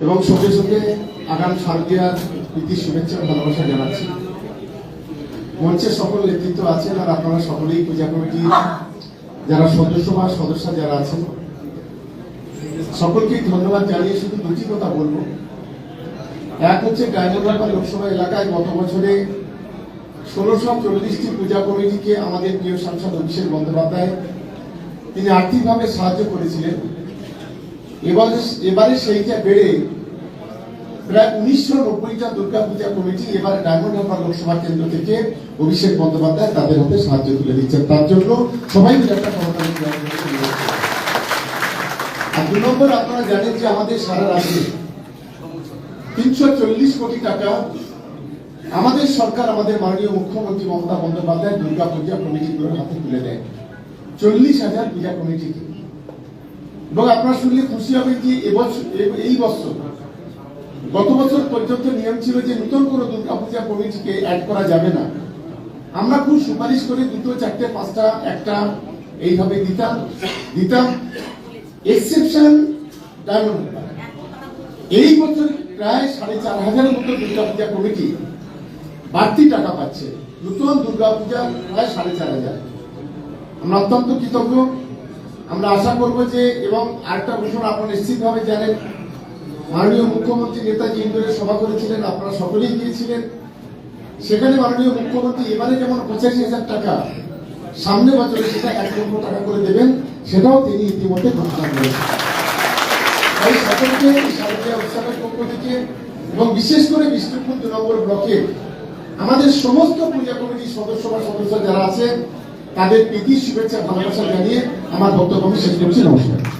এবং সঙ্গে সঙ্গে আগাম শারদীয়ার প্রীতি, শুভেচ্ছা ভালোবাসা জানাচ্ছি। মঞ্চের সকল নেতৃত্ব আছেন আর আপনারা সকলেই পূজা কমিটি যারা সদস্য বা সদস্য যারা আছেন, সকলকেই ধন্যবাদ জানিয়ে শুধু দুটি কথা বলব। এক হচ্ছে ডায়মন্ডহারবার লোকসভা এলাকায় গত বছরে ষোলোশো চল্লিশটি পূজা কমিটিকে আমাদের প্রিয় সাংসদ অভিষেক বন্দ্যোপাধ্যায় তিনি আর্থিকভাবে সাহায্য করেছিলেন। এবারে এবারে সেইটা বেড়ে প্রায় উনিশশো নব্বইটা দুর্গা পূজা কমিটি এবারে ডায়মন্ড হারবার লোকসভা কেন্দ্র থেকে অভিষেক বন্দ্যোপাধ্যায় তাদের হাতে সাহায্য তুলে দিচ্ছেন। তার জন্য সবাই মিলে একটা। আর দু নম্বর আপনারা জানেন যে আমাদের সারা রাজ্যে তিনশো চল্লিশ কোটি টাকা আমাদের সরকার, আমাদের মাননীয় মুখ্যমন্ত্রী মমতা বন্দ্যোপাধ্যায় দুর্গা পূজা কমিটিগুলোর হাতে তুলে দেয়। চল্লিশ হাজার পূজা কমিটিকে। এবং আপনারা শুনলে খুশি হবেন যে এবছর এই বছর, গত বছর পর্যন্ত নিয়ম ছিল যে নতুন কোনো দুর্গা পূজা কমিটিকে অ্যাড করা যাবে না। আমরা খুব সুপারিশ করে দুটো, চারটে, পাঁচটা, একটা এইভাবে দিতাম দিতাম। এক্সেপশন এই বছর প্রায় সাড়ে চার হাজারের মতো দুর্গা পূজা কমিটি বাড়তি টাকা পাচ্ছে। নতুন দুর্গা পূজা প্রায় সাড়ে চার হাজার। আমরা অত্যন্ত কৃতজ্ঞ। আমরা আশা করব যে, এবং আরেকটা ঘোষণা আপনারা নিশ্চিতভাবে জানেন, মাননীয় মুখ্যমন্ত্রী নেতাজি ইন্দোরে সভা করেছিলেন, আপনারা সকলেই গিয়েছিলেন। সেখানে মাননীয় মুখ্যমন্ত্রী এবারে যেমন পঁচাশি হাজার টাকা সামনে বছরে সেটা এক লক্ষ টাকা করে দেবেন, সেটাও তিনি ইতিমধ্যে ঘোষণা করেছেন। তাই সকলকে উৎসবের পক্ষ থেকে এবং বিশেষ করে বিষ্ণুপুর দু নম্বর ব্লকে আমাদের সমস্ত পূজা কমিটির সদস্য বা সদস্য যারা আছে তাদের প্রীতি শুভেচ্ছা ভালোবাসা জানিয়ে আমার বক্তব্য আমি শেষ করছি। নমস্কার।